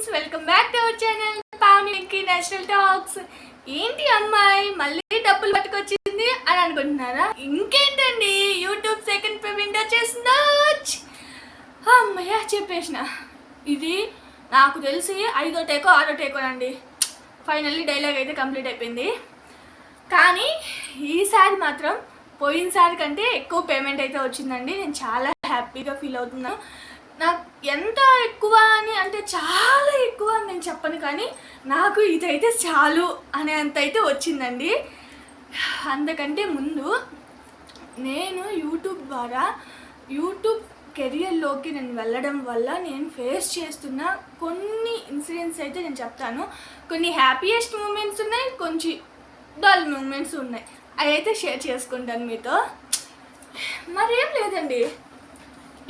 Friends welcome back to our channel పావనికి national talks. ఏంటి అమ్మాయి మళ్ళీ డబ్బులు పట్టుకొచ్చింది అని అనుకుంటున్నారా? ఇంకేంటండి యూట్యూబ్ సెకండ్ పేమెంట్ వచ్చేసిందో? అమ్మయ్య చెప్పేసిన. ఇది నాకు తెలిసి ఐదో టేకో ఆరో టేకో అండి ఫైనల్లీ డైలాగ్ అయితే కంప్లీట్ అయిపోయింది. కానీ ఈసారి మాత్రం పోయినసారి కంటే ఎక్కువ పేమెంట్ అయితే వచ్చిందండి. నేను చాలా హ్యాపీగా ఫీల్ అవుతున్నాను. నాకు ఎంత ఎక్కువ అని అంటే చాలా ఎక్కువ అని నేను చెప్పను కానీ నాకు ఇదైతే చాలు అనే అంత అయితే వచ్చిందండి. అందుకంటే ముందు నేను యూట్యూబ్ ద్వారా యూట్యూబ్ కెరియర్లోకి నేను వెళ్ళడం వల్ల నేను ఫేస్ చేస్తున్న కొన్ని ఇన్సిడెంట్స్ అయితే నేను చెప్తాను. కొన్ని హ్యాపీయెస్ట్ మూమెంట్స్ ఉన్నాయి కొంచెం డల్ మూమెంట్స్ ఉన్నాయి. అవి అయితే షేర్ చేసుకుంటాను మీతో. మరేం లేదండి.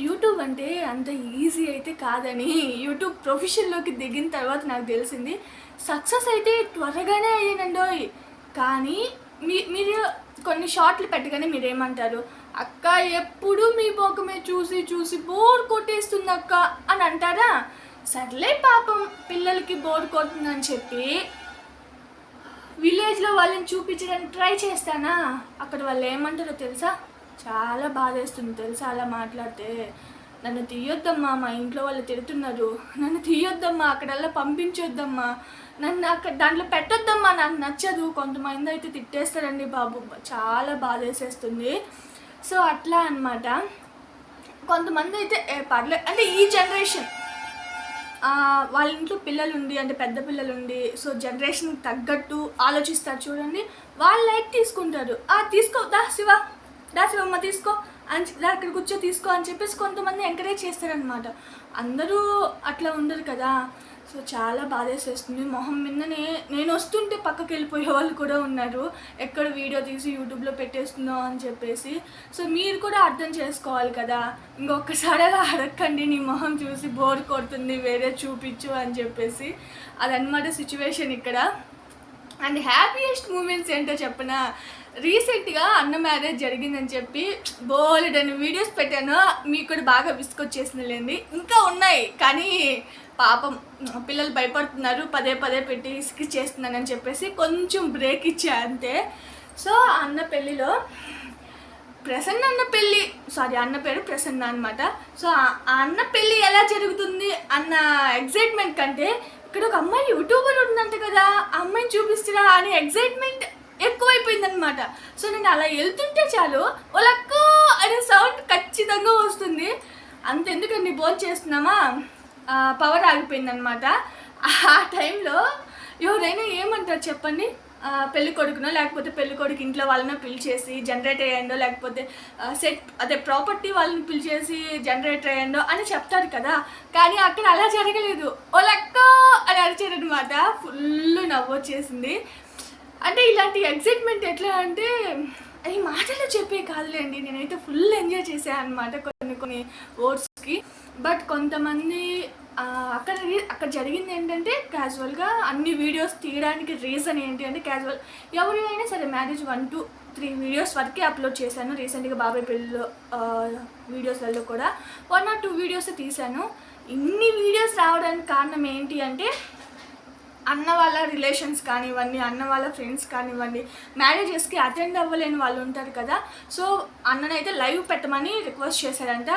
యూట్యూబ్ అంటే అంత ఈజీ అయితే కాదని యూట్యూబ్ ప్రొఫెషన్లోకి దిగిన తర్వాత నాకు తెలిసింది సక్సెస్ అయితే త్వరగానే అయ్యానండోయ్ కానీ మీ మీరు కొన్ని షార్ట్లు పెట్టగానే మీరు ఏమంటారు అక్క ఎప్పుడు మీ పోకమే చూసి చూసి బోర్ కొట్టేస్తుంది అక్క అని అంటారా? సర్లే పాపం పిల్లలకి బోర్ కొడుతుందని చెప్పి విలేజ్లో వాళ్ళని చూపించడానికి ట్రై చేస్తానా? అక్కడ వాళ్ళు ఏమంటారో తెలుసా? చాలా బాధేస్తుంది తెలుసా అలా మాట్లాడితే. నన్ను తీయొద్దమ్మా మా ఇంట్లో వాళ్ళు తిడుతున్నారు. నన్ను తీయొద్దమ్మా అక్కడల్లా పంపించొద్దమ్మా. నన్ను అక్కడ దాంట్లో పెట్టొద్దమ్మా నాకు నచ్చదు. కొంతమంది అయితే తిట్టేస్తారండి బాబు. చాలా బాధేసేస్తుంది. సో అట్లా అన్నమాట. కొంతమంది అయితే పర్లేదు అంటే ఈ జనరేషన్ వాళ్ళ ఇంట్లో పిల్లలు ఉండి అంటే పెద్ద పిల్లలు ఉండి సో జనరేషన్కి తగ్గట్టు ఆలోచిస్తారు చూడండి. వాళ్ళు లైట్ తీసుకుంటారు. ఆ తీసుకో దా శివ. దా శివమ్మ తీసుకో. అని అక్కడ కూర్చో తీసుకో అని చెప్పేసి కొంతమంది ఎంకరేజ్ చేస్తారనమాట అందరూ అట్లా ఉండరు కదా. సో చాలా బాధేసేస్తుంది. మొహం మీదనే నేను వస్తుంటే పక్కకి వెళ్ళిపోయే వాళ్ళు కూడా ఉన్నారు. ఎక్కడ వీడియో తీసి యూట్యూబ్లో పెట్టేస్తుందో అని చెప్పేసి. సో మీరు కూడా అర్థం చేసుకోవాలి కదా. ఇంకొకసారి అలా అడగండి నీ మొహం చూసి బోర్ కొడుతుంది వేరే చూపించు అని చెప్పేసి. అదనమాట సిచ్యువేషన్ ఇక్కడ. అండ్ హ్యాపీయెస్ట్ మూమెంట్స్ ఏంటో చెప్పనా? రీసెంట్గా అన్న మ్యారేజ్ జరిగిందని చెప్పి బోలెడ్ అని వీడియోస్ పెట్టాను. మీకు కూడా బాగా విసుకొచ్చేసిందిలేండి ఇంకా ఉన్నాయి. కానీ పాపం పిల్లలు భయపడుతున్నారు. పదే పదే పెట్టి ఇసుకి చేస్తున్నానని చెప్పేసి కొంచెం బ్రేక్ ఇచ్చా అంతే. సో అన్న పెళ్ళిలో ప్రసన్న అన్న పెళ్ళి సారీ అన్న పేరు ప్రసన్న అనమాట సో ఆ- అన్న పెళ్ళి ఎలా జరుగుతుంది అన్న ఎగ్జైట్మెంట్ కంటే ఇక్కడ ఒక అమ్మాయి యూట్యూబర్ ఉందంట కదా ఆ అమ్మాయిని చూపిస్తురా అనే ఎగ్జైట్మెంట్ ఎక్కువైపోయిందనమాట సో నేను అలా వెళ్తుంటే చాలు వాళ్ళక్కో అనే సౌండ్ ఖచ్చితంగా వస్తుంది. అంతెందుకండి భోజనం చేస్తున్నామా? పవర్ ఆగిపోయిందనమాట ఆ టైంలో ఎవరైనా ఏమంటారు చెప్పండి? పెళ్ళి కొడుకునో లేకపోతే పెళ్ళి కొడుకు ఇంట్లో వాళ్ళనో పిలిచేసి జనరేట్ అయ్యండో లేకపోతే సెట్ అదే ప్రాపర్టీ వాళ్ళని పిలిచేసి జనరేట్ అయ్యండో అని చెప్తారు కదా. కానీ అక్కడ అలా జరగలేదు. ఓ లెక్క అని అరిచారనమాట ఫుల్ నవ్వు వచ్చేసింది అంటే ఇలాంటి ఎగ్జైట్మెంట్ ఎట్లా అంటే ఈ మాటలు చెప్పే కాదులేండి. నేనైతే ఫుల్ ఎంజాయ్ చేశాను అనమాట కొన్ని కొన్ని ఓట్స్కి బట్ కొంతమంది అక్కడ అక్కడ జరిగింది ఏంటంటే క్యాజువల్గా అన్ని వీడియోస్ తీయడానికి రీజన్ ఏంటి అంటే క్యాజువల్ ఎవరైనా సరే marriage one two three videos వరకే అప్లోడ్ చేశాను. రీసెంట్గా బాబాయ్ పెళ్ళిలో వీడియోస్లలో కూడా. వన్ ఆర్ టూ వీడియోస్ తీశాను. ఇన్ని వీడియోస్ రావడానికి కారణం ఏంటి అంటే అన్న వాళ్ళ రిలేషన్స్ కానివ్వండి అన్న వాళ్ళ ఫ్రెండ్స్ కానివ్వండి మ్యారేజెస్కి అటెండ్ అవ్వలేని వాళ్ళు ఉంటారు కదా. సో అన్ననైతే లైవ్ పెట్టమని రిక్వెస్ట్ చేశారంట.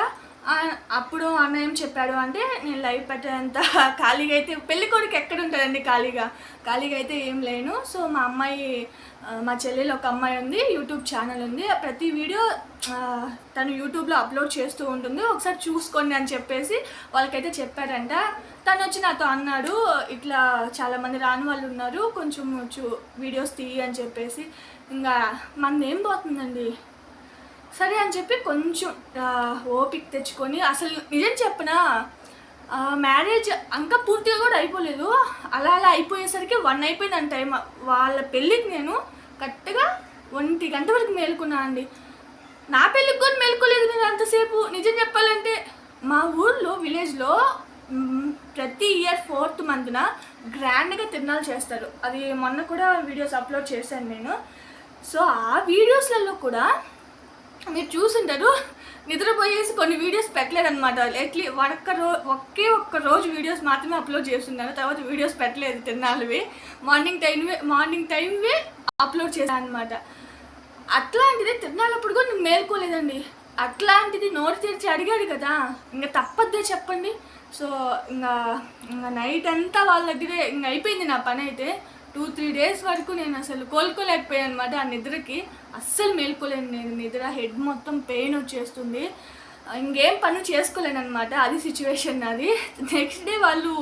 అప్పుడు అన్న ఏం చెప్పాడు అంటే నేను లైవ్ పెట్టేంత ఖాళీగా అయితే పెళ్ళి కొడుకు ఎక్కడ ఉంటుందండి ఖాళీగా? ఖాళీగా అయితే ఏం లేను. సో మా అమ్మాయి మా చెల్లెలు ఒక అమ్మాయి ఉంది యూట్యూబ్ ఛానల్ ఉంది. ప్రతి వీడియో తను యూట్యూబ్లో అప్లోడ్ చేస్తూ ఉంటుంది. ఒకసారి చూసుకోండి అని చెప్పేసి వాళ్ళకైతే చెప్పారంట. తను వచ్చి నాతో అన్నాడు ఇట్లా చాలామంది రాని వాళ్ళు ఉన్నారు. కొంచెం చూ వీడియోస్ తీయి అని చెప్పేసి. ఇంకా మనది ఏం పోతుందండి? సరే అని చెప్పి కొంచెం ఓపిక తెచ్చుకొని అసలు నిజం చెప్పనా? మ్యారేజ్ ఇంకా పూర్తిగా కూడా అయిపోలేదు. అలా అలా అయిపోయేసరికి వన్ అయిపోయింది టైం వాళ్ళ పెళ్ళికి నేను కరెక్ట్గా ఒంటి గంట వరకు మేలుకున్నా అండి. నా పెళ్ళికి కూడా మేలుకోలేదు నేను అంతసేపు. నిజం చెప్పాలంటే మా ఊర్లో విలేజ్లో ప్రతి ఇయర్ ఫోర్త్ మంత్న గ్రాండ్గా తిరునాలు చేస్తారు. అది మొన్న కూడా వీడియోస్ అప్లోడ్ చేశాను నేను. సో ఆ వీడియోస్లలో కూడా మీరు చూసుంటారు. నిద్రపోయేసి కొన్ని వీడియోస్ పెట్టలేదన్నమాట. ఎట్లీ ఒక్క రో ఒకే ఒక్క రోజు వీడియోస్ మాత్రమే అప్లోడ్ చేస్తున్నాను తర్వాత వీడియోస్ పెట్టలేదు తిన్నాళ్ళవి. మార్నింగ్ టైంవే మార్నింగ్ టైంవే అప్లోడ్ చేశాను అనమాట అట్లాంటిది తిరునాళ్ళప్పుడు కూడా నేను మేల్కోలేదండి. అట్లాంటిది నోరు తెరిచి అడిగాడు కదా. ఇంకా తప్పద్దే చెప్పండి. సో ఇంకా ఇంకా నైట్ అంతా వాళ్ళ దగ్గరే ఇంకా అయిపోయింది నా పని అయితే టూ త్రీ డేస్ వరకు నేను అసలు కోలుకోలేకపోయాను అనమాట ఆ నిద్రకి. అస్సలు మేల్కోలేను నేను నిద్ర హెడ్ మొత్తం పెయిన్ వచ్చేస్తుంది. ఇంకేం పని చేసుకోలేను అనమాట అది సిచ్యువేషన్ నాది. నెక్స్ట్ డే వాళ్ళు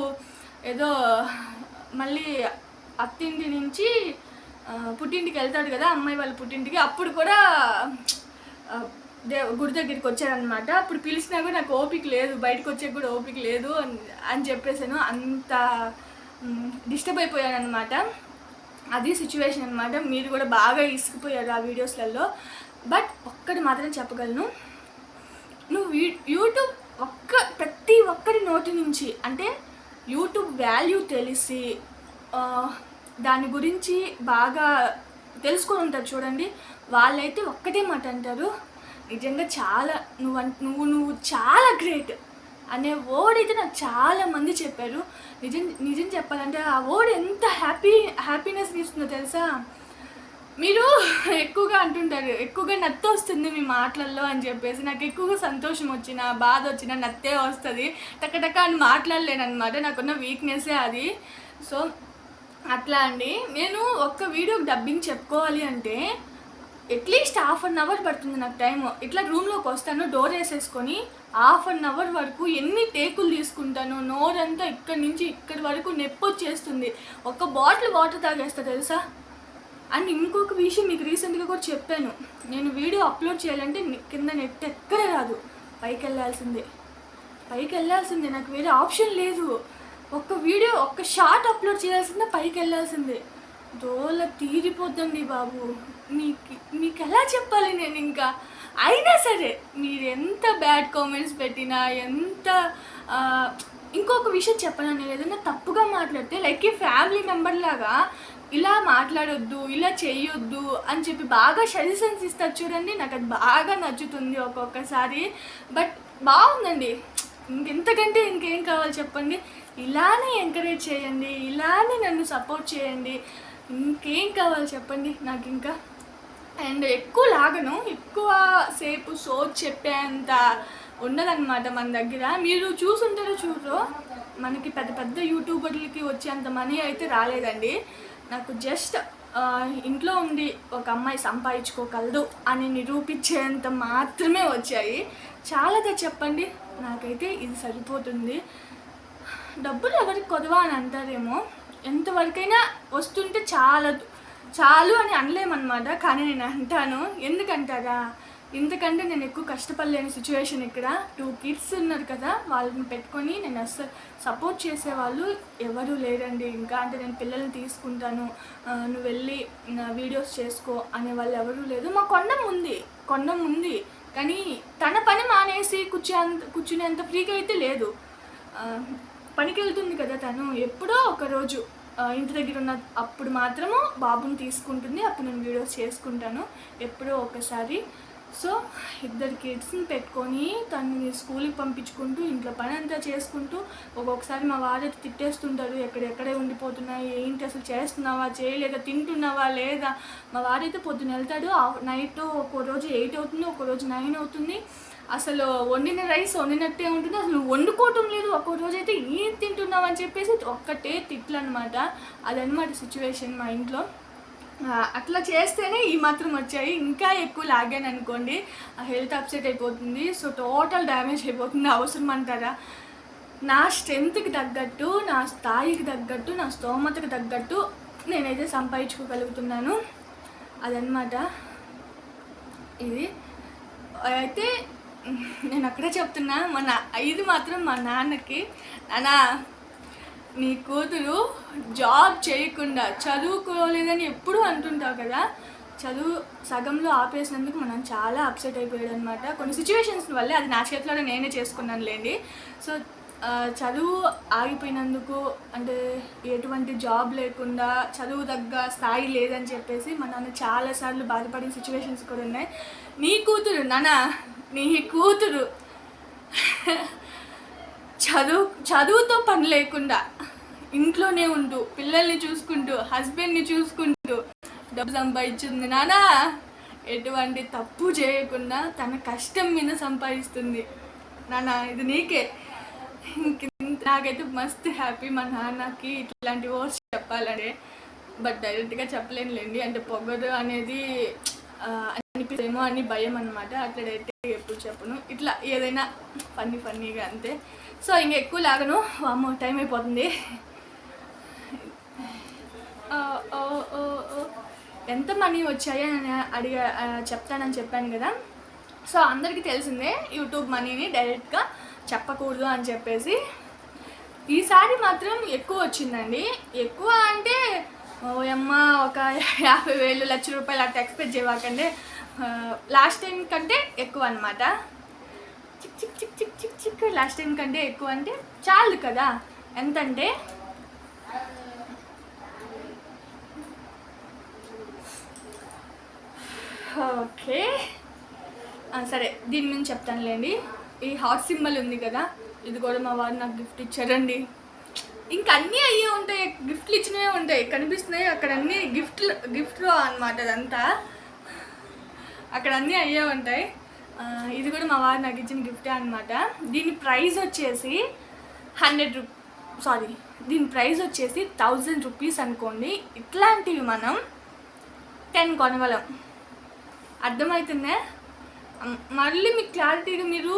ఏదో మళ్ళీ అత్తింటి నుంచి పుట్టింటికి వెళ్తాడు కదా అమ్మాయి వాళ్ళ పుట్టింటికి. అప్పుడు కూడా దే గుడి దగ్గరికి వచ్చారనమాట అప్పుడు పిలిచినా కూడా నాకు ఓపిక లేదు. బయటకు వచ్చే కూడా ఓపిక లేదు అని చెప్పేసాను. అంత డిస్టర్బ్ అయిపోయాను అనమాట అది సిచ్యువేషన్ అనమాట మీరు కూడా బాగా ఇసుకుపోయారు ఆ వీడియోస్లలో బట్ ఒక్కటి మాత్రం చెప్పగలను. నువ్వు యూట్యూబ్ ఒక్క ప్రతి ఒక్కరి నోటి నుంచి అంటే యూట్యూబ్ వాల్యూ తెలిసి దాని గురించి బాగా తెలుసుకొని ఉంటారు చూడండి. వాళ్ళైతే ఒక్కటే మాట అంటారు. నిజంగా చాలా నువ్వు అన్- నువ్వు నువ్వు చాలా గ్రేట్ అనే వర్డ్ అయితే నాకు చాలా మంది చెప్పారు. నిజం నిజం చెప్పాలంటే ఆ వర్డ్ ఎంత హ్యాపీ హ్యాపీనెస్ ఇస్తుందో తెలుసా? మీరు ఎక్కువగా అంటుంటారు ఎక్కువగా నత్త వస్తుంది మీ మాటలలో అని చెప్పేసి. నాకు ఎక్కువగా సంతోషం వచ్చిన బాధ వచ్చిన నత్తే వస్తుంది. టక్కటక్క అని మాట్లాడలేనమాట నాకున్న వీక్నెస్సే అది. సో అట్లా అండి. నేను ఒక్క వీడియోకి డబ్బింగ్ చెప్పుకోవాలి అంటే అట్లీస్ట్ హాఫ్ అన్ అవర్ పడుతుంది నాకు టైం ఇట్లా రూమ్లోకి వస్తాను డోర్ వేసేసుకొని హాఫ్ అన్ అవర్ వరకు ఎన్ని టేకులు తీసుకుంటాను నోరంతా ఇక్కడి నుంచి ఇక్కడి వరకు నొప్పి వచ్చేస్తుంది. ఒక బాటిల్ వాటర్ తాగేస్తా తెలుసా? అండ్ ఇంకొక విషయం మీకు రీసెంట్గా కూడా చెప్పాను. నేను వీడియో అప్లోడ్ చేయాలంటే కింద నెట్ ఎక్కడ రాదు. పైకి వెళ్ళాల్సిందే. పైకి వెళ్ళాల్సిందే. నాకు వేరే ఆప్షన్ లేదు. ఒక్క వీడియో ఒక్క షార్ట్ అప్లోడ్ చేయాల్సిందే పైకి వెళ్ళాల్సిందే. దోల తీరిపోద్దండి బాబు. మీకు మీకు ఎలా చెప్పాలి నేను ఇంకా? అయినా సరే మీరు ఎంత బ్యాడ్ కామెంట్స్ పెట్టినా ఎంత ఇంకొక విషయం చెప్పను? నేను ఏదైనా తప్పుగా మాట్లాడితే లైక్ ఈ ఫ్యామిలీ మెంబర్ లాగా ఇలా మాట్లాడొద్దు ఇలా చేయొద్దు అని చెప్పి బాగా సజెషన్స్ ఇస్తారు చూడండి. నాకు అది బాగా నచ్చుతుంది ఒక్కొక్కసారి. బట్ బాగుందండి. ఇంకెంతకంటే ఇంకేం కావాలి చెప్పండి? ఇలానే ఎంకరేజ్ చేయండి. ఇలానే నన్ను సపోర్ట్ చేయండి. ఇంకేం కావాలి చెప్పండి? నాకు ఇంకా. అండ్ ఎక్కువ లాగను. ఎక్కువ సేపు సో చెప్పేంత ఉండదన్నమాట మన దగ్గర. మీరు చూసుంటారో చూడరు మనకి పెద్ద పెద్ద యూట్యూబర్లకి వచ్చేంత మనీ అయితే రాలేదండి. నాకు జస్ట్ ఇంట్లో ఉండి ఒక అమ్మాయి సంపాదించుకోగలదు అని నిరూపించేంత మాత్రమే వచ్చాయి. చాలాగా చెప్పండి. నాకైతే ఇది సరిపోతుంది. డబ్బులు ఎవరికి కొదవా అని అంటారేమో. ఎంతవరకైనా వస్తుంటే చాలదు చాలు అని అనలేమన్నమాట. కానీ నేను అంటాను ఎందుకంటారా? ఇంతకంటే నేను ఎక్కువ కష్టపడలేని సిచ్యువేషన్ ఇక్కడ. టూ కిడ్స్ ఉన్నారు కదా వాళ్ళని పెట్టుకొని నేను అస్సలు సపోర్ట్ చేసేవాళ్ళు ఎవరూ లేరండి. ఇంకా అంటే నేను పిల్లల్ని తీసుకుంటాను నువ్వు వెళ్ళి వీడియోస్ చేసుకో అనే వాళ్ళు ఎవరూ లేదు మా కొండం ఉంది కొండం ఉంది. కానీ తన పని మానేసి కూర్చో కూర్చునేంత ఫ్రీగా అయితే లేదు. పనికి వెళ్తుంది కదా తను. ఎప్పుడో ఒకరోజు ఇంటి దగ్గర ఉన్న అప్పుడు మాత్రము బాబుని తీసుకుంటుంది. అప్పుడు నేను వీడియోస్ చేసుకుంటాను ఎప్పుడో ఒకసారి. సో ఇద్దరు కిడ్స్ని పెట్టుకొని తనని స్కూల్కి పంపించుకుంటూ ఇంట్లో పని అంతా చేసుకుంటూ ఒక్కొక్కసారి మా వారైతే తిట్టేస్తుంటారు. ఎక్కడెక్కడే ఉండిపోతున్నాయి ఏంటి అసలు చేస్తున్నావా చేయలేదా తింటున్నావా లేదా? మా వారైతే పొద్దున వెళ్తాడు. నైట్ ఒక్కో రోజు ఎయిట్ అవుతుంది ఒక్కో రోజు నైన్ అవుతుంది. అసలు వండిన రైస్ వండినట్టే ఉంటుంది. అసలు వండుకోవటం లేదు. ఒక్కో రోజు అయితే ఏం తింటున్నావు అని చెప్పేసి ఒక్కటే తిట్లు అనమాట అదనమాట సిచ్యువేషన్ మా ఇంట్లో. అట్లా చేస్తేనే ఈ మాత్రం వచ్చాయి. ఇంకా ఎక్కువ లాగాను అనుకోండి హెల్త్ అప్సెట్ అయిపోతుంది. సో టోటల్ డ్యామేజ్ అయిపోతుంది. అవసరం అంటారా? నా స్ట్రెంత్కి తగ్గట్టు నా స్థాయికి తగ్గట్టు నా స్తోమతకి తగ్గట్టు నేనైతే సంపాదించుకోగలుగుతున్నాను. అదనమాట. ఇది. అయితే నేను అక్కడే చెప్తున్నా మన ఐదు మాత్రం మా నాన్నకి. నాన్న నీ కూతురు జాబ్ చేయకుండా చదువుకోలేదని ఎప్పుడూ అంటుంటావు కదా? చదువు సగంలో ఆపేసినందుకు మనం చాలా అప్సెట్ అయిపోయాడు అనమాట కొన్ని సిచ్యువేషన్స్ వల్లే అది నా చేతిలోనే నేనే చేసుకున్నాను లేండి సో చదువు ఆగిపోయినందుకు అంటే ఎటువంటి జాబ్ లేకుండా చదువు తగ్గ స్థాయి లేదని చెప్పేసి మా నాన్న చాలాసార్లు బాధపడిన సిచ్యువేషన్స్ కూడా ఉన్నాయి. నీ కూతురు నాన్న నీ కూతురు. చదువు చదువుతో పని లేకుండా ఇంట్లోనే ఉంటూ పిల్లల్ని చూసుకుంటూ హస్బెండ్ని చూసుకుంటూ డబ్బు సంపాదించింది నానా. ఎటువంటి తప్పు చేయకుండా తన కష్టం మీద సంపాదిస్తుంది. నాన్న ఇది నీకే. ఇంక నాకైతే మస్తు హ్యాపీ మా నాన్నకి ఇట్లాంటి వర్డ్స్ చెప్పాలంటే బట్ డైరెక్ట్గా చెప్పలేనులేండి. అంటే పొగరు అనేది అనిపిస్తేమో అని భయం అనమాట అట్లా డైరెక్ట్గా ఎప్పుడు చెప్పను. ఇట్లా ఏదైనా ఫన్నీ ఫన్నీగా అంతే. సో ఇంక ఎక్కువ లాగను. అమ్మో టైం అయిపోతుంది. ఎంత మనీ వచ్చాయో అని అడిగా చెప్తానని చెప్పాను కదా. సో అందరికీ తెలిసిందే యూట్యూబ్ మనీని డైరెక్ట్గా చెప్పకూడదు అని చెప్పేసి. ఈసారి మాత్రం ఎక్కువ వచ్చిందండి. ఎక్కువ అంటే ఓయమ్మ ఒక యాభై వేలు లక్ష రూపాయలు అట్లా ఎక్స్పెక్ట్ చేయవాకండి లాస్ట్ టైం కంటే ఎక్కువ అనమాట చిక్ చిక్ చిక్ చిక్ చిక్ చిక్ లాస్ట్ టైం కంటే ఎక్కువ అంటే చాలు కదా. ఎంతంటే? ఓకే. సరే దీని మీద చెప్తానులేండి. ఈ హాట్ సింబల్ ఉంది కదా. ఇది కూడా మా వారు నాకు గిఫ్ట్ ఇచ్చారండి. ఇంకా అన్నీ అయ్యే ఉంటాయి గిఫ్ట్లు ఇచ్చినవే ఉంటాయి. కనిపిస్తున్నాయి. అక్కడ అన్నీ గిఫ్ట్లు గిఫ్ట్లో అనమాట అదంతా. అక్కడ అన్నీ అయ్యే ఉంటాయి. ఇది కూడా మా వారు నాకు ఇచ్చిన గిఫ్టే అనమాట దీని ప్రైస్ వచ్చేసి హండ్రెడ్ రూ సారీ దీని ప్రైస్ వచ్చేసి థౌజండ్ రూపీస్ అనుకోండి. ఇట్లాంటివి మనం టెన్ కొనగలం. అర్థమవుతుందే మళ్ళీ మీకు క్లారిటీగా మీరు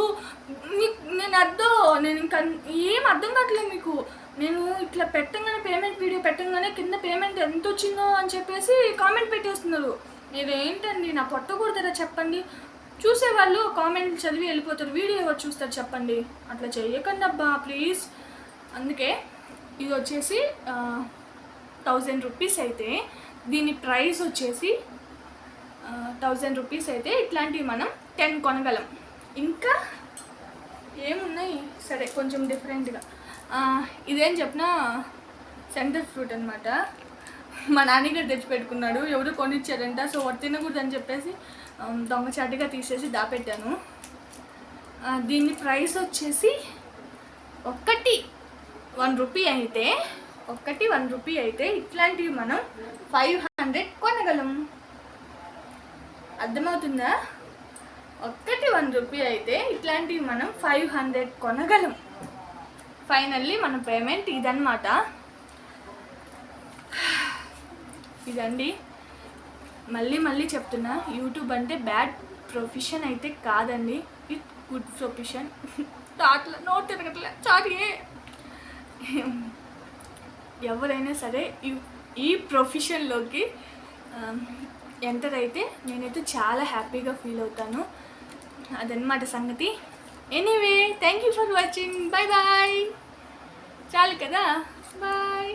మీకు నేను అర్థం నేను ఇంకా ఏం అర్థం కావట్లేదు మీకు. నేను ఇట్లా పెట్టంగానే పేమెంట్ వీడియో పెట్టంగానే కింద పేమెంట్ ఎంత వచ్చిందో అని చెప్పేసి కామెంట్ పెట్టేస్తున్నారు. మీరు ఏంటండి నా పొట్టకూడదా చెప్పండి. చూసేవాళ్ళు కామెంట్ చదివి వెళ్ళిపోతారు. వీడియో ఎవరు చూస్తారు చెప్పండి. అట్లా చేయకండి అబ్బా ప్లీజ్ అందుకే ఇది వచ్చేసి థౌజండ్ రూపీస్ అయితే దీని ప్రైస్ వచ్చేసి థౌజండ్ రూపీస్ అయితే ఇట్లాంటివి మనం టెన్ కొనగలం. ఇంకా ఏమున్నాయి? సరే కొంచెం డిఫరెంట్గా ఇదేం చెప్పినా సెంటర్ ఫ్రూట్ అనమాట మా నాన్నగారు తెచ్చి పెట్టుకున్నాడు. ఎవరు కొనిచ్చారంట సో వాడు తినకూడదు అని చెప్పేసి దొంగచాటిగా తీసేసి దాపెట్టాను. దీని ప్రైస్ వచ్చేసి ఒక్కటి వన్ రూపీ అయితే ఒక్కటి వన్ రూపీ అయితే ఇట్లాంటివి మనం ఫైవ్ హండ్రెడ్ కొనగలం. అర్థమవుతుందా? ఒక్కటి వన్ రూపీ అయితే ఇట్లాంటివి మనం ఫైవ్ హండ్రెడ్ కొనగలం. ఫైనల్లీ మన పేమెంట్ ఇదన్నమాట. ఇదండి. మళ్ళీ మళ్ళీ చెప్తున్నా యూట్యూబ్ అంటే బ్యాడ్ ప్రొఫెషన్ అయితే కాదండి. ఇట్ గుడ్ ప్రొఫెషన్ అట్లా నోట్ తిరగట్లే. సారీ ఎవరైనా సరే ఈ ఈ ప్రొఫెషన్లోకి ఎంటర్ అయితే నేనైతే చాలా హ్యాపీగా ఫీల్ అవుతాను. అదనమాట సంగతి. Anyway thank you for watching bye bye చాలు కదా బాయ్